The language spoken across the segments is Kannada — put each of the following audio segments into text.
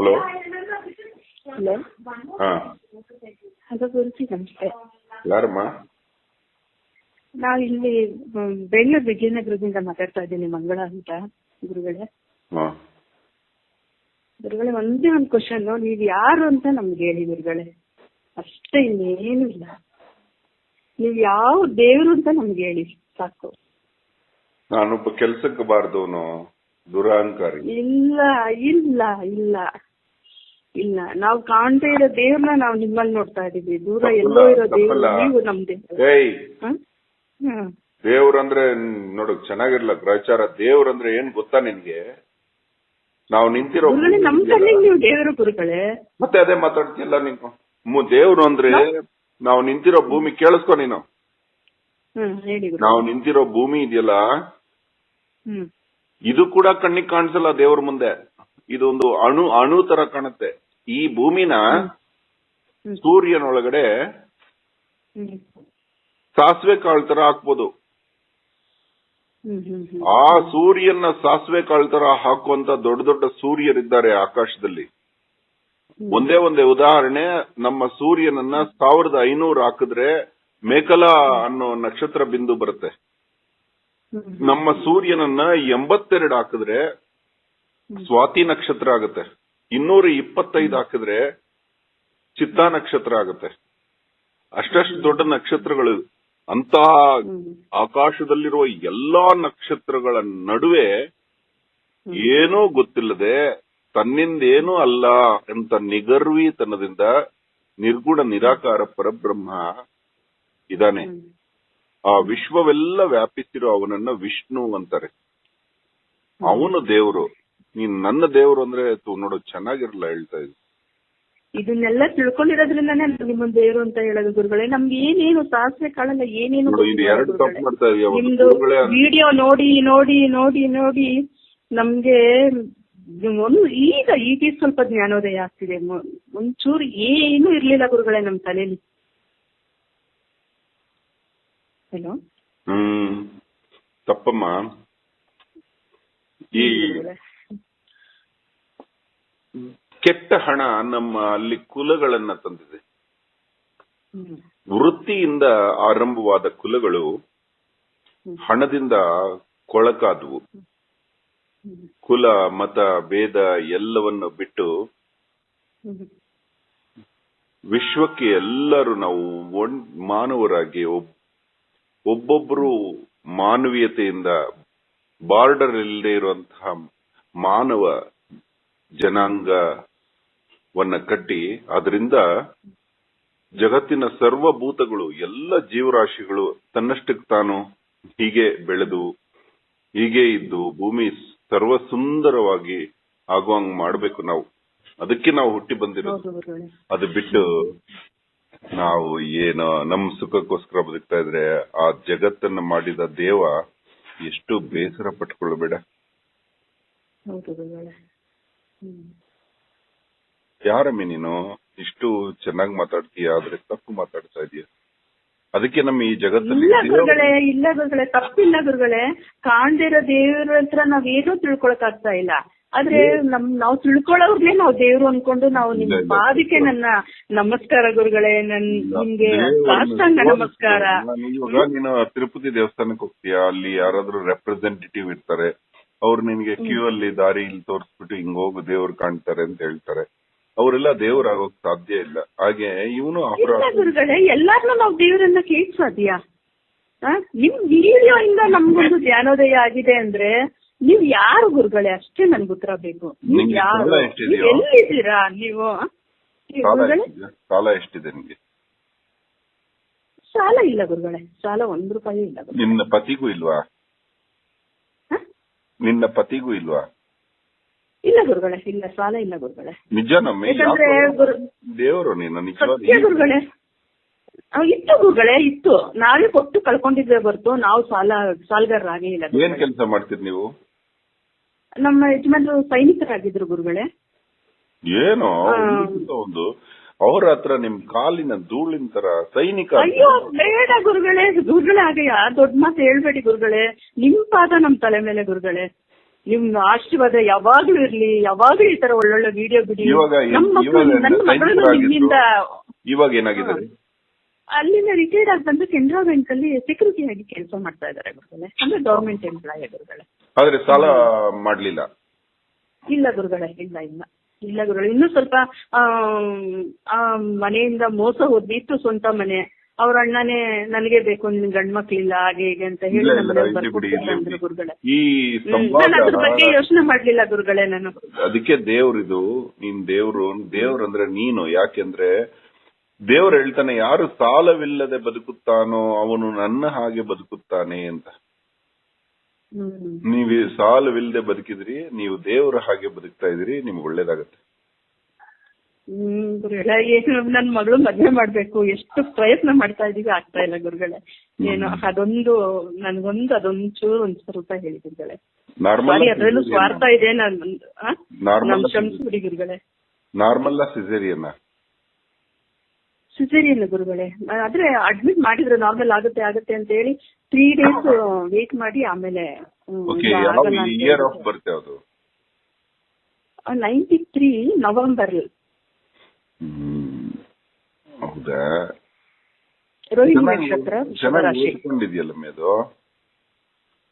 ಹಲೋ? ಹಲೋ? ಹಾ. ಹಲೋ ಗುರುಜಿ ನಮಸ್ತೆ. ಯಾರಮ್ಮ? ನಾವು ಇಲ್ಲಿ ಬೆಂಗಳೂರು ವಿಜಯನಗರದಿಂದ ಮಾತಾಡ್ತಾ ಇದ್ದೀನಿ ಮಂಗಳ ಅಂತ ಗುರುಗಳೇ. ಹಾ. ಗುರುಗಳೇ ಒಂದೇ ಒಂದು ಕ್ವಶನ್ ನೀವು ಯಾರು ಅಂತ ನಮ್ಗೆ ಹೇಳಿ ಗುರುಗಳೇ. ಅಷ್ಟೇ ಇನ್ನೇನು ಇಲ್ಲ. ನೀವು ಯಾವ ದೇವರು ಅಂತ ನಮ್ಗೆ ಹೇಳಿ ಸಾಕು. ನಾನೊಬ್ಬ ಕೆಲ್ಸಕ್ಕೆ ಬಾರ್ದವನು ದುರಹಂಕಾರಿ. ಇಲ್ಲ ಇಲ್ಲ ಇಲ್ಲ. ಇಲ್ಲ ನಾವು ಕಾಣ್ತಾ ಇರೋ ದೇವ್ರನ್ನ ನಾವು ನಿಮ್ಮಲ್ಲಿ ನೋಡ್ತಾ ಇದೀವಿ ದೂರ ಎಲ್ಲೋ ಇರೋ ದೇವ್ರು. ನೀವು ನಮ್ ದೇವ್ರು. ಏಯ್! ದೇವ್ರಂದ್ರೆ ನೋಡು ಚೆನ್ನಾಗಿರ್ಲ. ಗ್ರಹಚಾರ ದೇವ್ರಂದ್ರೆ ಏನ್ ಗೊತ್ತಾ ನಿನ್ಗೆ? ನಾವು ನಿಂತಿರೋ ನಮ್ ಕಣ್ಣಿಗೆ ನೀವು ದೇವರು ಗುರುಗಳೇ. ಮತ್ತೆ ಅದೇ ಮಾತಾಡ್ತಿಲ್ಲ ನೀನು? ದೇವ್ರು ಅಂದ್ರೆ ನಾವು ನಿಂತಿರೋ ಭೂಮಿ ಕೇಳಿಸ್ಕೊ ನೀನು. ನಾವು ನಿಂತಿರೋ ಭೂಮಿ ಇದೆಯಲ್ಲ? ಇದು ಕೂಡ ಕಣ್ಣಿಗೆ ಕಾಣಿಸಲ್ಲ ದೇವ್ರ ಮುಂದೆ. ಇದೊಂದು ಅಣು ಅಣು ತರ ಕಾಣುತ್ತೆ. ಈ ಭೂಮಿನ ಸೂರ್ಯನೊಳಗಡೆ ಸಾಸಿವೆ ಕಾಳು ತರ ಹಾಕ್ಬೋದು. ಆ ಸೂರ್ಯನ ಸಾಸಿವೆ ಕಾಳು ತರ ಹಾಕುವಂತ ದೊಡ್ಡ ದೊಡ್ಡ ಸೂರ್ಯರಿದ್ದಾರೆ ಆಕಾಶದಲ್ಲಿ. ಒಂದೇ ಒಂದೇ ಉದಾಹರಣೆ ನಮ್ಮ ಸೂರ್ಯನನ್ನ ಸಾವಿರದ ಐನೂರು ಹಾಕಿದ್ರೆ ಮೇಕಲಾ ಅನ್ನೋ ನಕ್ಷತ್ರ ಬಿಂದು ಬರುತ್ತೆ. ನಮ್ಮ ಸೂರ್ಯನನ್ನ ಎಂಬತ್ತೆರಡು ಹಾಕಿದ್ರೆ ಸ್ವಾತಿ ನಕ್ಷತ್ರ ಆಗುತ್ತೆ. ಇನ್ನೂರ ಇಪ್ಪತ್ತೈದು ಹಾಕಿದ್ರೆ ಚಿತ್ತಾ ನಕ್ಷತ್ರ ಆಗುತ್ತೆ. ಅಷ್ಟಷ್ಟು ದೊಡ್ಡ ನಕ್ಷತ್ರಗಳು ಅಂತ ಆಕಾಶದಲ್ಲಿರುವ ಎಲ್ಲಾ ನಕ್ಷತ್ರಗಳ ನಡುವೆ ಏನೂ ಗೊತ್ತಿಲ್ಲದೆ ತನ್ನಿಂದೇನೂ ಅಲ್ಲ ಅಂತ ನಿಗರ್ವಿತನದಿಂದ ನಿರ್ಗುಣ ನಿರಾಕಾರ ಪರಬ್ರಹ್ಮ ಇದಾನೆ ಆ ವಿಶ್ವವೆಲ್ಲ ವ್ಯಾಪಿಸಿರೋ ಅವನನ್ನ ವಿಷ್ಣು ಅಂತಾರೆ. ಅವನು ದೇವರು. ನೀನ್ ನನ್ನ ದೇವರು ಅಂದ್ರೆ ತು- ನೋಡು ಚೆನ್ನಾಗಿರಲ್ಲ ಹೇಳ್ತಾ ಇದ್ ಇದನ್ನೆಲ್ಲ ತಿಳ್ಕೊಂಡಿರೋದ್ರಿಂದಾನೇ ನಿಮ್ಮ ದೇವರು ಅಂತ ಹೇಳೋದು ಗುರುಗಳೇ. ನಮ್ಗೆ ಏನೇನು ಸಾಸಿವೆ ಕಾಳಲ್ಲ ಏನೇನು ನೋಡು ಇದು ಗೊತ್ತಿಲ್ಲ ಎರಡು ಗುರುಗಳೇ. ತಪ್ಪು ಮಾಡ್ತಾ ಇದೀಯ ಒಂದು ನಿಮ್ದು ಗುರುಗಳೇ ವಿಡಿಯೋ ನೋಡಿ ನೋಡಿ ನೋಡಿ ನೋಡಿ ನಮ್ಗೆ ಒಂದು ಈಗ ಈಗ ಸ್ವಲ್ಪ ಜ್ಞಾನೋದಯ ಆಗ್ತಿದೆ. ಮು- ಒಂಚೂರು ಏನು ಇರ್ಲಿಲ್ಲ ಗುರುಗಳೇ ನಮ್ ತಲೆಯಲ್ಲಿ. ಹಲೋ ಹ್ಮ್ ತಪ್ಪಮ್ಮ. ಈ ಕೆಟ್ಟ ಹಣ ನಮ್ಮ ಅಲ್ಲಿ ಕುಲಗಳನ್ನ ತಂದಿದೆ. ವೃತ್ತಿಯಿಂದ ಆರಂಭವಾದ ಕುಲಗಳು ಹಣದಿಂದ ಕೊಳಕಾದವು. ಕುಲ, ಮತ, ಭೇದ ಎಲ್ಲವನ್ನು ಬಿಟ್ಟು ವಿಶ್ವಕ್ಕೆ ಎಲ್ಲರೂ ನಾವು ಮಾನವರಾಗಿ ಒಬ್ಬೊಬ್ಬರು ಮಾನವೀಯತೆಯಿಂದ ಬಾರ್ಡರ್ ಇಲ್ಲದೆ ಇರುವಂತಹ ಮಾನವ ಜನಾಂಗವನ್ನ ಕಟ್ಟಿ ಅದರಿಂದ ಜಗತ್ತಿನ ಸರ್ವಭೂತಗಳು ಎಲ್ಲ ಜೀವರಾಶಿಗಳು ತನ್ನಷ್ಟಕ್ಕೆ ತಾನು ಹೀಗೆ ಬೆಳೆದು ಹೀಗೆ ಇದ್ದು ಭೂಮಿ ಸರ್ವ ಸುಂದರವಾಗಿ ಆಗುವಂಗ್ ಮಾಡಬೇಕು ನಾವು. ಅದಕ್ಕೆ ನಾವು ಹುಟ್ಟಿ ಬಂದಿರೋದು. ಅದು ಬಿಟ್ಟು ನಾವು ಏನೋ ನಮ್ ಸುಖಕ್ಕೋಸ್ಕರ ಬದುಕ್ತಾ ಇದ್ರೆ ಆ ಜಗತ್ತನ್ನ ಮಾಡಿದ ದೇವ ಎಷ್ಟು ಬೇಸರ ಪಟ್ಕೊಳ್ಬೇಡ. ಯಾರಮ್ಮಿ ನೀನು ಇಷ್ಟು ಚೆನ್ನಾಗಿ ಮಾತಾಡ್ತೀಯ ಆದ್ರೆ ತಪ್ಪು ಮಾತಾಡ್ತಾ ಇದೀಯ? ಅದಕ್ಕೆ ನಮ್ಮ ಈ ಜಗತ್ತಲ್ಲಿ ಇಲ್ಲ ಗುರುಗಳೇ ಇಲ್ಲ ಗುರುಗಳೇ ತಪ್ಪಿಲ್ಲ ಗುರುಗಳೇ. ಕಾಣದಿರೋ ದೇವ್ರ ಹತ್ರ ಏನೂ ತಿಳ್ಕೊಳಕ್ ಆಗ್ತಾ ಇಲ್ಲ. ಆದ್ರೆ ನಮ್ ನಾವು ತಿಳ್ಕೊಳ್ಳೋರ್ನೇ ನಾವು ದೇವ್ರು ಅನ್ಕೊಂಡು ನಾವು ನಿಮ್. ಪಾದಕ್ಕೆ ನನ್ನ ನಮಸ್ಕಾರ ಗುರುಗಳೇ ನನ್ ನಿಮ್ಗೆ ಸಾಷ್ಟಾಂಗ ನಮಸ್ಕಾರ. ನೀನು ತಿರುಪತಿ ದೇವಸ್ಥಾನಕ್ಕೆ ಹೋಗ್ತೀಯಾ? ಅಲ್ಲಿ ಯಾರಾದ್ರೂ ರೆಪ್ರೆಸೆಂಟೇಟಿವ್ ಇರ್ತಾರೆ. ಅವ್ರು ನಿನ್ಗೆ ಕ್ಯೂ ಅಲ್ಲಿ ದಾರಿ ಇಲ್ಲಿ ತೋರಿಸ್ಬಿಟ್ಟು ಹಿಂಗ್ ಹೋಗು ದೇವ್ರು ಕಾಣ್ತಾರೆ ಅಂತ ಹೇಳ್ತಾರೆ. ಅವರೆಲ್ಲ ದೇವರಾಗೋಕ್ ಸಾಧ್ಯ ಇಲ್ಲ. ಹಾಗೆ ಇವನು ಗುರುಗಳೇ ಎಲ್ಲಾರ್ನೂ ನಾವು ದೇವರನ್ನ ಕೇಳ್ ಸಾಧ್ಯ. ಆ? ನಿಮ್ ವಿಡಿಯೋ ಇಂದ ನಮ್ಗೊಂದು ಧ್ಯಾನೋದಯ ಆಗಿದೆ ಅಂದ್ರೆ ನೀವ್ ಯಾರು ಗುರುಗಳೇ? ಅಷ್ಟೇ ನನ್ಗೆ ಉತ್ತರ ಬೇಕು. ನೀವ್ ಯಾರು? ಎಲ್ಲಿದ್ದೀರಾ ನೀವು? ಸಾಲ ಎಷ್ಟಿದೆ ನಿಮ್ಗೆ? ಸಾಲ ಇಲ್ಲ ಗುರುಗಳೇ. ಸಾಲ ಒಂದ್ ರೂಪಾಯಿ ಇಲ್ಲ. ನಿನ್ನ ಪತಿಗೂ ಇಲ್ವಾ? ನಿನ್ನ ಪತಿಗೂ ಇಲ್ವಾ? ಇಲ್ಲ ಗುರುಗಳೇ ಇಲ್ಲ ಸಾಲ ಇಲ್ಲ ಗುರುಗಳೇ. ನಿಜ ದೇವರು ನೀನು. ಗುರುಗಳೇ. ಇತ್ತು ಗುರುಗಳೇ ಇತ್ತು. ನಾವೇ ಕೊಟ್ಟು ಕಳ್ಕೊಂಡಿದ್ರೆ ಬರ್ತು ನಾವು ಸಾಲ ಸಾಲಗಾರರಾಗೇ ಇಲ್ಲ ಏನ್. ಕೆಲಸ ಮಾಡ್ತೀರಿ ನೀವು? ನಮ್ಮ ಯಜಮಾನರು ಸೈನಿಕರಾಗಿದ್ರು ಗುರುಗಳೇ. ಏನೋ ಒಂದು. ಅವ್ರ ಹತ್ರ ನಿಮ್ ಕಾಲಿನ ಧೂಳಿನ ತರ ಸೈನಿಕ ಅಯ್ಯೋ ಬೇಡ ಗುರುಗಳೇ ಗುರುಗಳೇ ಹಾಗೆ ಯಾ ದೊಡ್ಡ ಮಾತು ಹೇಳ್ಬೇಡಿ ಗುರುಗಳೇ. ನಿಮ್ ಪಾದ ನಮ್ ತಲೆ ಮೇಲೆ ಗುರುಗಳೇ. ನಿಮ್ ಆಶೀರ್ವಾದ ಯಾವಾಗ್ಲೂ ಇರ್ಲಿ. ಯಾವಾಗ್ಲೂ ಈ ತರ ಒಳ್ಳೊಳ್ಳೆ ವಿಡಿಯೋ ಬಿಡಿ. ನಿಮ್ಮಿಂದ ಇವಾಗ ಏನಾಗಿದ್ದಾರೆ? ಅಲ್ಲಿಂದ ರಿಟೈರ್ಡ್ ಆಗಿ ಬಂದು ಕೆನರಾ ಬ್ಯಾಂಕ್ ಅಲ್ಲಿ ಸೆಕ್ಯೂರಿಟಿ ಆಗಿ ಕೆಲಸ ಮಾಡ್ತಾ ಇದ್ದಾರೆ ಗುರುಗಳೇ. ಅಂದ್ರೆ ಗವರ್ಮೆಂಟ್ ಎಂಪ್ಲಾಯ್ ಗುರುಗಳೇ. ಆದ್ರೆ ಸಾಲ ಮಾಡ್ಲಿಲ್ಲ. ಇಲ್ಲ ಗುರುಗಳೇ ಇಲ್ಲ ಇಲ್ಲ. ಇಲ್ಲ ಗುರುಗಳು. ಇನ್ನೂ ಸ್ವಲ್ಪ ಆ ಮನೆಯಿಂದ ಮೋಸ ಹೋದ್ವಿ ಇತ್ತು ಸ್ವಂತ ಮನೆ. ಅವ್ರ ಅಣ್ಣನೇ ನನಗೆ ಬೇಕು ನಿನ್ ಗಂಡ್ ಮಕ್ಳಿಲ್ಲ ಹಾಗೆ ಹೀಗೆ ಅಂತ ಹೇಳಿ ಅಂದ್ರು. ಗುರುಗಳೇ. ನಾನು ಅದ್ರ ಬಗ್ಗೆ ಯೋಚನೆ ಮಾಡ್ಲಿಲ್ಲ ಗುರುಗಳೇ ನಾನು. ಅದಕ್ಕೆ ದೇವ್ರಿದು ನಿನ್ ದೇವ್ರು ದೇವ್ರಂದ್ರೆ ನೀನು. ಯಾಕೆಂದ್ರೆ ದೇವ್ರು ಹೇಳ್ತಾನೆ ಯಾರು ಸಾಲವಿಲ್ಲದೆ ಬದುಕುತ್ತಾನೋ ಅವನು ನನ್ನ ಹಾಗೆ ಬದುಕುತ್ತಾನೆ ಅಂತ. ನೀವು ಸಾಲವಿಲ್ಲದೆ ಬದುಕಿದ್ರಿ ನೀವು ದೇವರ ಹಾಗೆ ಬದುಕ್ತಾ ಇದ್ರಿ ನಿಮ್ಗೆ ಒಳ್ಳೇದಾಗತ್ತೆ. ಗುರುಗಳೇ ಏನು ನನ್ ಮಗಳು ಮದ್ವೆ ಮಾಡ್ಬೇಕು ಎಷ್ಟು ಪ್ರಯತ್ನ ಮಾಡ್ತಾ ಇದೀವಿ ಆಗ್ತಾ ಇಲ್ಲ ಗುರುಗಳೇ. ಏನು ಅದೊಂದು ನನ್ಗೊಂದು ಅದೊಂಚೂರು ಒಂದ್ ಸ್ವಲ್ಪ ಹೇಳಿ ಗುರುಗಳೇ. ಅದ್ರಲ್ಲೂ ಸ್ವಾರ್ಥ ಇದೆ ನಾನು ಕ್ಷಮಿಸ್ಬಿಡಿ ಗುರುಗಳೇ. ನಾರ್ಮಲ್ ಸಿಸೇರಿಯನ್ನ ಸಿಸೇರಿಯನ್ ಗುರುಗಳೇ. ಆದ್ರೆ ಅಡ್ಮಿಟ್ ಮಾಡಿದ್ರೆ ನಾರ್ಮಲ್ ಆಗುತ್ತೆ ಆಗುತ್ತೆ ಅಂತ ಹೇಳಿ ತ್ರೀ ಡೇಸ್ ವೇಟ್ ಮಾಡಿ ಆಮೇಲೆ year of ninety three November. ಹೌದಾ? ರೋಹಿಣಿ ನಕ್ಷತ್ರ ಅದು?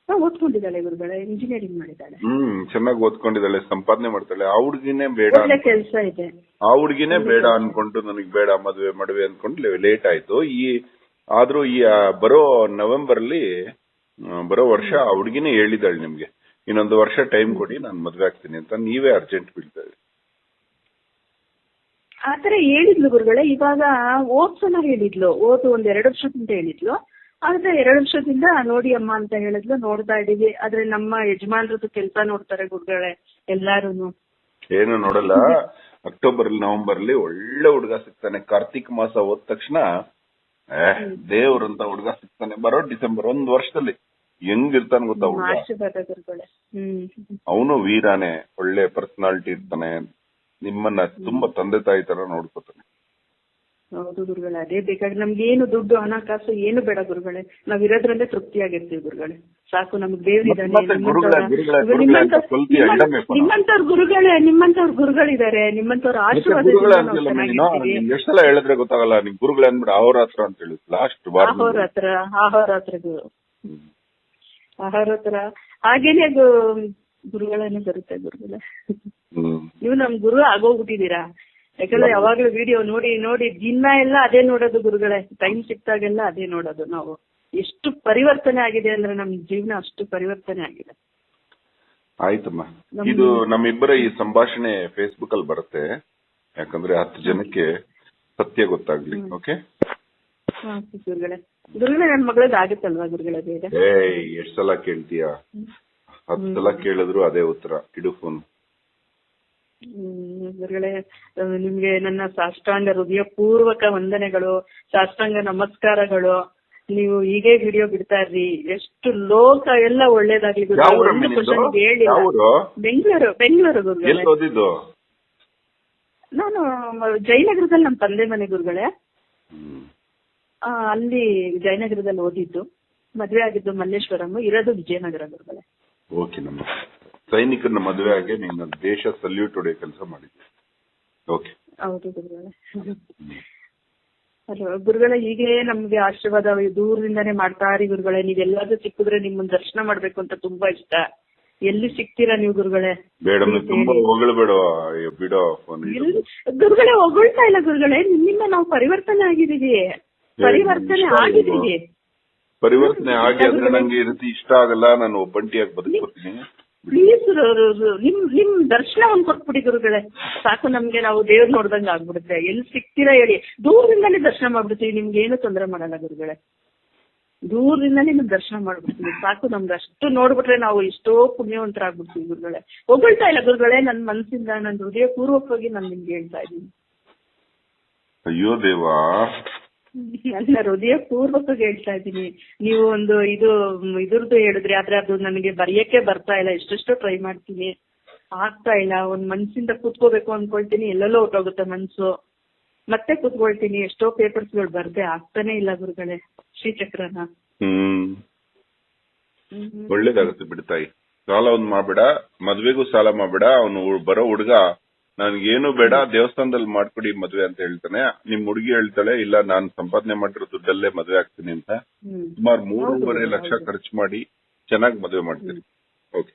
ಓದ್ಕೊಂಡಿದ್ದಾಳೆ ಗುರುಗಳೇ ಇಂಜಿನಿಯರಿಂಗ್ ಮಾಡಿದ್ದಾಳೆ. ಹ್ಮ್ ಚೆನ್ನಾಗಿ ಓದ್ಕೊಂಡಿದ್ದಾಳೆ ಸಂಪಾದನೆ ಮಾಡ್ತಾಳೆ. ಅವ್ರಿಗೆ ಬೇಡ ಕೆಲಸ ಇದೆ. ಆ ಹುಡುಗಿನೇ ಬೇಡ ಅನ್ಕೊಂಡು ನನಗೆ ಬೇಡ ಮದುವೆ ಮದುವೆ ಅನ್ಕೊಂಡು ಲೇಟ್ ಆಯ್ತು. ಈ ಆದ್ರೂ ಈ ಬರೋ ನವೆಂಬರ್ ಅಲ್ಲಿ ಬರೋ ವರ್ಷ ಆ ಹುಡುಗಿನೇ ಹೇಳಿದಾಳೆ ನಿಮ್ಗೆ. ಇನ್ನೊಂದು ವರ್ಷ ಟೈಮ್ ಕೊಡಿ ನಾನು ಮದ್ವೆ ಆಗ್ತೀನಿ ಅಂತ ನೀವೇ ಅರ್ಜೆಂಟ್ ಬೀಳ್ತಾ ಇದ್ರಿ ಆತರ ಹೇಳಿದ್ಲು ಗುರುಗಳೇ. ಇವಾಗ ಓದ್ಸನ ಹೇಳಿದ್ಲು. ಓದು ಒಂದ್ ಎರಡು ವರ್ಷದಿಂದ ಹೇಳಿದ್ಲು. ಆದ್ರೆ ಎರಡು ವರ್ಷದಿಂದ ನೋಡಿ ಅಮ್ಮ ಅಂತ ಹೇಳಿದ್ಲು. ನೋಡ್ತಾ ಇದೀವಿ ಆದ್ರೆ ನಮ್ಮ ಯಜಮಾನ್ರದ್ದು ಕೆಲಸ ನೋಡ್ತಾರೆ ಗುರುಗಳೇ ಎಲ್ಲಾರು ಏನು ನೋಡಲ್ಲ. ಅಕ್ಟೋಬರ್ ನವೆಂಬರ್ ಅಲ್ಲಿ ಒಳ್ಳೆ ಹುಡುಗ ಸಿಗ್ತಾನೆ. ಕಾರ್ತಿಕ್ ಮಾಸ ಹೋದ ತಕ್ಷಣ ದೇವ್ರಂತ ಹುಡುಗ ಸಿಗ್ತಾನೆ. ಬರೋ ಡಿಸೆಂಬರ್ ಒಂದ್ ವರ್ಷದಲ್ಲಿ ಹೆಂಗಿರ್ತಾನೆ ಗೊತ್ತಾ ಹುಡುಗ? ಅವನು ವೀರಾನೆ ಒಳ್ಳೆ ಪರ್ಸನಾಲಿಟಿ ಇರ್ತಾನೆ. ನಿಮ್ಮನ್ನ ತುಂಬಾ ತಂದೆ ತಾಯಿ ತರ ನೋಡ್ಕೋತಾನೆ. ಹೌದು ಗುರುಗಳೇ ಅದೇ ಬೇಕಾದ್ರೆ ನಮ್ಗೆ ಏನು ದುಡ್ಡು ಹಣಕಾಸು ಏನು ಬೇಡ ಗುರುಗಳೇ. ನಾವ್ ಇರೋದ್ರಲ್ಲೇ ತೃಪ್ತಿಯಾಗಿರ್ತೀವಿ ಗುರುಗಳೇ. ಸಾಕು ನಮ್ಗೆ ದೇವ್ರಿದ್ದಾರೆ. ನಿಮ್ಮಂತವ್ರ ಗುರುಗಳೇ ನಿಮ್ಮಂತವ್ರ ಗುರುಗಳಿದ್ದಾರೆ ನಿಮ್ಮಂತವ್ರ ಆಶೀರ್ವಾದ ಎಷ್ಟೆಲ್ಲ ಹೇಳಿದ್ರೆ ಗೊತ್ತಾಗಲ್ಲ ನಿಮ್ ಗುರುಗಳೇ ಅಂದ್ಬಿಟ್ಟು ಅಹೋರಾತ್ರ ಹತ್ರ ಅಂತ ಹೇಳಿ ಲಾಸ್ಟ್ ಅಹೋರಾತ್ರ ಅಹೋರಾತ್ರ ಹತ್ರ ಹತ್ರ ಗುರು ಹತ್ರ. ಹಾಗೇನೆ ಅದು ಗುರುಗಳೇನೆ ಬರುತ್ತೆ ಗುರುಗಳೇ. ನೀವು ನಮ್ ಗುರು ಆಗೋಗ್ಬಿಟ್ಟಿದೀರಾ ಯಾಕಂದ್ರೆ ಯಾವಾಗ್ಲೂ ವಿಡಿಯೋ ನೋಡಿ ನೋಡಿ ದಿನ ಎಲ್ಲ ಅದೇ ನೋಡೋದು ಗುರುಗಳೇ. ಟೈಮ್ ಸಿಕ್ತಾಗೆಲ್ಲ ಅದೇ ನೋಡೋದು ನಾವು. ಎಷ್ಟು ಪರಿವರ್ತನೆ ಆಗಿದೆ ಅಂದ್ರೆ ನಮ್ ಜೀವನ ಅಷ್ಟು ಪರಿವರ್ತನೆ ಆಗಿದೆ. ಆಯ್ತಮ್ಮ. ಇದು ನಮ್ಮಿಬ್ಬರ ಈ ಸಂಭಾಷಣೆ ಫೇಸ್ಬುಕ್ ಅಲ್ಲಿ ಬರುತ್ತೆ. ಯಾಕಂದ್ರೆ ಹತ್ತು ಜನಕ್ಕೆ ಸತ್ಯ ಗೊತ್ತಾಗ್ಲಿ ಓಕೆ ಗುರುಗಳೇ. ಗುರುಗಳೇ ನನ್ ಗುರುಗಳೇ ಏಯ್ ಎಷ್ಟ್ ಸಲ ಕೇಳ್ತೀಯ? ಹತ್ತು ಸಲ ಕೇಳಿದ್ರು ಅದೇ ಉತ್ತರ. ಇಡು ಫೋನ್ ಗುರುಗಳೇ ನಿಮ್ಗೆ ನನ್ನ ಸಾಷ್ಟಾಂಗ ಹೃದಯ ಪೂರ್ವಕ ವಂದನೆಗಳು ಸಾಷ್ಟಾಂಗ ನಮಸ್ಕಾರಗಳು. ನೀವು ಹೀಗೆ ವಿಡಿಯೋ ಬಿಡ್ತಾ ಇರ್ರಿ. ಎಷ್ಟು ಲೋಕ ಎಲ್ಲ ಒಳ್ಳೇದಾಗ್ಲಿ ಹೇಳಿ? ಬೆಂಗಳೂರು ಬೆಂಗಳೂರು ಗುರುಗಳೇ. ನಾನು ಜಯನಗರದಲ್ಲಿ ನಮ್ಮ ತಂದೆ ಮನೆ ಗುರುಗಳೇ. ಅಲ್ಲಿ ಜಯನಗರದಲ್ಲಿ ಓದಿದ್ದು. ಮದುವೆ ಆಗಿದ್ದು ಮಲ್ಲೇಶ್ವರಂ ಇರೋದು ವಿಜಯನಗರ ಗುರುಗಳೇ. ಓಕೆ ಸೈನಿಕರನ್ನ ಮದುವೆ ಆಗಿ ನೀನು ದೇಶ ಸಲ್ಯೂಟ್ ಹೊಡೆಯೋ ಕೆಲಸ ಮಾಡಿದ್ದೆ. ಓಕೆ ಹೌದು ಗುರುಗಳೇ. ಅಲ್ವಾ ಗುರುಗಳೇ ಹೀಗೆ ನಮ್ಗೆ ಆಶೀರ್ವಾದ ದೂರದಿಂದಾನೇ ಮಾಡ್ತಾ ಇರಿ ಗುರುಗಳೇ. ನೀವೆಲ್ಲಾದ್ರೂ ಸಿಕ್ಕಿದ್ರೆ ನಿಮ್ಮನ್ನ ದರ್ಶನ ಮಾಡ್ಬೇಕು ಅಂತ ತುಂಬಾ ಇಷ್ಟ. ಎಲ್ಲಿ ಸಿಗ್ತೀರಾ ನೀವು ಗುರುಗಳೇ? ಬೇಡ ತುಂಬಾ ಹೊಗಳ್ಬೇಡ ಬಿಡೋ ಫೋನ್ ಗುರುಗಳೇ ಹೊಗಳ್ತಾ ಇಲ್ಲ ಗುರುಗಳೇ. ನಿಮ್ಮಿಂದ ನಾವು ಪರಿವರ್ತನೆ ಆಗಿದೀವಿ ಪರಿವರ್ತನೆ ಆಗಿದ್ದೀವಿ. ಪರಿವರ್ತನೆ ಆಗಿ ಅಂದ್ರೆ ನಂಗೆ ಇಷ್ಟ ಆಗಲ್ಲ. ನಾನು ಒಬ್ಬಂಟಿಯಾಗಿ ಬದುಕ್ಕೋತೀನಿ. ಪ್ಲೀಸ್ ನಿಮ್ ನಿಮ್ ದರ್ಶನ ಒಂದ್ ಕೊಟ್ಬಿಡಿ ಗುರುಗಳೇ. ಸಾಕು ನಮ್ಗೆ ನಾವು ದೇವ್ರು ನೋಡ್ದಂಗ ಆಗ್ಬಿಡುತ್ತೆ. ಎಲ್ಲಿ ಸಿಗ್ತೀರಾ ಹೇಳಿ. ದೂರದಿಂದಾನೇ ದರ್ಶನ ಮಾಡ್ಬಿಡ್ತೀವಿ. ನಿಮ್ಗೆ ಏನು ತೊಂದರೆ ಮಾಡಲ್ಲ ಗುರುಗಳೇ. ದೂರದಿಂದಾನೇ ನಿಮ್ ದರ್ಶನ ಮಾಡ್ಬಿಡ್ತೀವಿ. ಸಾಕು ನಮ್ಗೆ ಅಷ್ಟು ನೋಡ್ಬಿಟ್ರೆ ನಾವು ಎಷ್ಟೋ ಪುಣ್ಯವಂತರಾಗ್ಬಿಡ್ತೀವಿ ಗುರುಗಳೇ. ಹೊಗಳ್ತಾ ಇಲ್ಲ ಗುರುಗಳೇ ನನ್ ಮನಸ್ಸಿಂದ ನನ್ ಹೃದಯ ಪೂರ್ವಕವಾಗಿ ನಾನು ನಿಮ್ಗೆ ಹೇಳ್ತಾ ಇದ್ದೀನಿ. ಅಯ್ಯೋ ದೇವಾ. ನನ್ನ ಹೃದಯ ಪೂರ್ವಕ ಹೇಳ್ತಾ ಇದ್ದೀನಿ. ನೀವು ಒಂದು ಇದು ಇದ್ರದ್ದು ಹೇಳಿದ್ರಿ ಆದ್ರೆ ಅದು ನನಗೆ ಬರೆಯಕ್ಕೆ ಬರ್ತಾ ಇಲ್ಲ. ಎಷ್ಟೆಷ್ಟು ಟ್ರೈ ಮಾಡ್ತೀನಿ ಆಗ್ತಾ ಇಲ್ಲ. ಒಂದ್ ಮನ್ಸಿಂದ ಕೂತ್ಕೋಬೇಕು ಅನ್ಕೊಳ್ತೀನಿ. ಎಲ್ಲೆಲ್ಲೋ ಹೊಟ್ಟೋಗುತ್ತೆ ಮನ್ಸು. ಮತ್ತೆ ಕುತ್ಕೊಳ್ತೀನಿ. ಎಷ್ಟೋ ಪೇಪರ್ಸ್ಗಳು ಬರ್ದೆ ಆಗ್ತಾನೆ ಇಲ್ಲ ಗುರುಗಳೇ ಶ್ರೀಚಕ್ರನ. ಹ್ಮ್. ಒಳ್ಳೇದಾಗುತ್ತೆ ಬಿಡ್ತಾಯಿ. ಸಾಲ ಒಂದ್ ಮಾಡ್ಬೇಡ. ಮದ್ವೆಗೂ ಸಾಲ ಮಾಡ್ಬೇಡ. ಅವನು ಬರೋ ಹುಡುಗ ನನ್ಗೇನು ಬೇಡ ದೇವಸ್ಥಾನದಲ್ಲಿ ಮಾಡ್ಕೊಡಿ ಮದ್ವೆ ಅಂತ ಹೇಳ್ತಾನೆ. ನಿಮ್ ಹುಡುಗಿ ಹೇಳ್ತಾಳೆ ಇಲ್ಲ ನಾನ್ ಸಂಪಾದನೆ ಮಾಡಿರೋ ದುಡ್ಡಲ್ಲೇ ಮದ್ವೆ ಆಗ್ತೀನಿ ಅಂತ. ಸುಮಾರು ಮೂರುವರೆ ಲಕ್ಷ. ಖರ್ಚು ಮಾಡಿ ಚೆನ್ನಾಗಿ ಮದ್ವೆ ಮಾಡ್ತೀನಿ ಓಕೆ.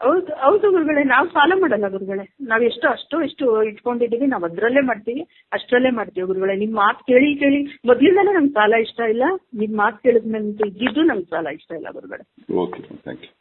ಹೌದು ಹೌದು ಗುರುಗಳೇ ನಾವು ಸಾಲ ಮಾಡಲ್ಲ ಗುರುಗಳೇ. ನಾವ್ ಎಷ್ಟು ಅಷ್ಟು ಎಷ್ಟು ಇಟ್ಕೊಂಡಿದೀವಿ ನಾವ್ ಅದ್ರಲ್ಲೇ ಮಾಡ್ತೀವಿ ಅಷ್ಟ್ರಲ್ಲೇ ಮಾಡ್ತೀವಿ ಗುರುಗಳೇ. ನಿಮ್ ಮಾತು ಕೇಳಿ ಕೇಳಿ ಮೊದ್ಲಿಂದಾನೆ ನಮ್ಗೆ ಸಾಲ ಇಷ್ಟ ಇಲ್ಲ. ನಿಮ್ ಮಾತು ಕೇಳಿದ್ಮೇಲೆ ಇದ್ದಿದ್ದು ನಮ್ಗೆ ಸಾಲ ಇಷ್ಟ ಇಲ್ಲ ಗುರುಗಳೇ. Okay thank you